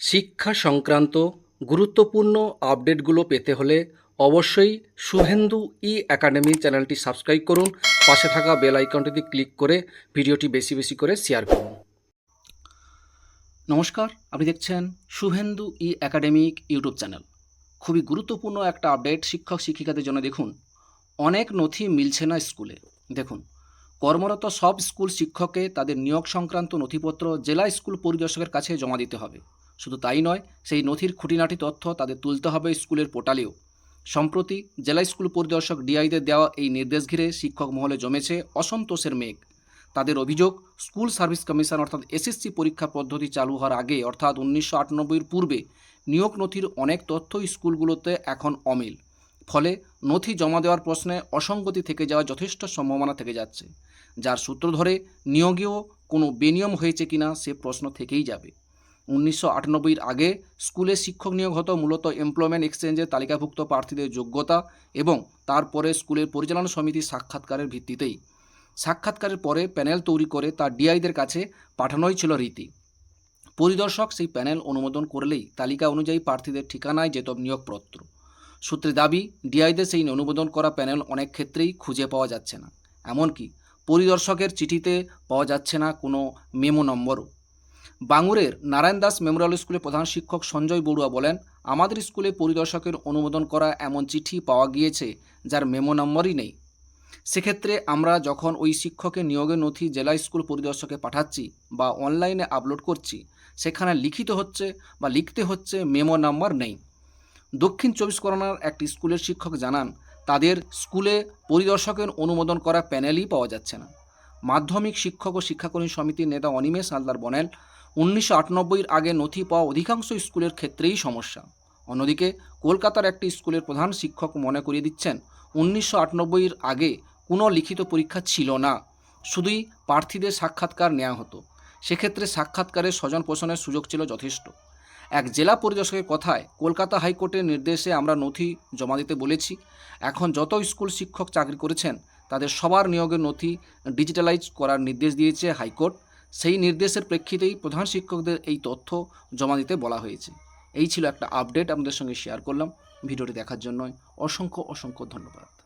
শিক্ষা সংক্রান্ত গুরুত্বপূর্ণ আপডেটগুলো পেতে হলে অবশ্যই শুভেন্দু ই একাডেমি চ্যানেলটি সাবস্ক্রাইব করুন। পাশে থাকা বেল আইকনটিতে ক্লিক করে ভিডিওটি বেশি বেশি করে শেয়ার করুন। নমস্কার, আপনি দেখছেন Shuvendu E academic YouTube channel. খুবই গুরুত্বপূর্ণ একটা আপডেট শিক্ষক শিক্ষিকাদের জন্য। দেখুন, অনেক নথি মিলছে না স্কুলে। দেখুন কর্মরত সব স্কুল শিক্ষককে তাদের নিয়োগ সংক্রান্ত নথিপত্র জেলা স্কুল পরিদর্শকের কাছে জমা দিতে হবে। শুধু তাই নয়, সেই নথির খুঁটিনাটি তথ্য তাদের তুলতে হবে স্কুলের পোর্টালেও। সম্প্রতি জেলা স্কুল পরিদর্শক ডিআইদের দেওয়া এই নির্দেশ ঘিরে শিক্ষক মহলে জমেছে অসন্তোষের মেঘ। তাদের অভিযোগ, স্কুল সার্ভিস কমিশন অর্থাৎ এসএসসি পরীক্ষা পদ্ধতি চালু হওয়ার আগে অর্থাৎ উনিশশো পূর্বে নিয়োগ নথির অনেক তথ্যই স্কুলগুলোতে এখন অমিল। ফলে নথি জমা দেওয়ার প্রশ্নে অসঙ্গতি থেকে যাওয়ার যথেষ্ট সম্ভাবনা থেকে যাচ্ছে, যার সূত্র ধরে নিয়োগেও কোনো বেনিয়ম হয়েছে কিনা সে প্রশ্ন থেকেই যাবে। উনিশশো আটানব্বইয়ের আগে স্কুলে শিক্ষক নিয়োগ হতো মূলত এমপ্লয়মেন্ট এক্সচেঞ্জের তালিকাভুক্ত প্রার্থীদের যোগ্যতা এবং তারপরে স্কুলের পরিচালনা সমিতির সাক্ষাৎকারের ভিত্তিতেই। সাক্ষাৎকারের পরে প্যানেল তৈরি করে তা ডিআইদের কাছে পাঠানোই ছিল রীতি। পরিদর্শক সেই প্যানেল অনুমোদন করলেই তালিকা অনুযায়ী প্রার্থীদের ঠিকানায় যেত নিয়োগপত্র। সূত্রে দাবি, ডিআইদের সেই অনুমোদন করা প্যানেল অনেক ক্ষেত্রেই খুঁজে পাওয়া যাচ্ছে না। এমনকি পরিদর্শকের চিঠিতে পাওয়া যাচ্ছে না কোনো মেমো নম্বরও। বাঙুরের নারায়ণ দাস মেমোরিয়াল স্কুলের প্রধান শিক্ষক সঞ্জয় বড়ুয়া বলেন, আমাদের স্কুলে পরিদর্শকের অনুমোদন করা এমন চিঠি পাওয়া গিয়েছে যার মেমো নম্বরই নেই। সেক্ষেত্রে আমরা যখন ওই শিক্ষকের নিয়োগের নথি জেলা স্কুল পরিদর্শকে পাঠাচ্ছি বা অনলাইনে আপলোড করছি, সেখানে লিখিত হচ্ছে বা লিখতে হচ্ছে মেমো নাম্বার নেই। দক্ষিণ চব্বিশ পরগনার একটি স্কুলের শিক্ষক জানান, তাদের স্কুলে পরিদর্শকের অনুমোদন করা প্যানেলই পাওয়া যাচ্ছে না। মাধ্যমিক শিক্ষক ও শিক্ষাকর্মী সমিতির নেতা অনিমেষ হালদার বনেল উনিশশো আটানব্বইয়ের আগে নথি পাওয়া অধিকাংশ স্কুলের ক্ষেত্রেই সমস্যা। অন্যদিকে, কলকাতার একটি স্কুলের প্রধান শিক্ষক মনে করিয়ে দিচ্ছেন, উনিশশো আটানব্বইয়ের আগে কোনো লিখিত পরীক্ষা ছিল না, শুধুই প্রার্থীদের সাক্ষাৎকার নেওয়া হতো। সেক্ষেত্রে সাক্ষাৎকারের স্বজন পোষণের সুযোগ ছিল যথেষ্ট। এক জেলা পরিদর্শকের কথায় কলকাতা হাইকোর্টের নির্দেশে আমরা নথি জমা দিতে বলেছি। এখন যত স্কুল শিক্ষক চাকরি করেছেন, তাদের সবার নিয়োগের নথি ডিজিটালাইজ করার নির্দেশ দিয়েছে হাইকোর্ট। সেই নির্দেশের প্রেক্ষিতেই প্রধান শিক্ষকদের এই তথ্য জমা দিতে বলা হয়েছে। এই ছিল একটা আপডেট, আপনাদের সঙ্গে শেয়ার করলাম। ভিডিওটি দেখার জন্য অসংখ্য অসংখ্য ধন্যবাদ।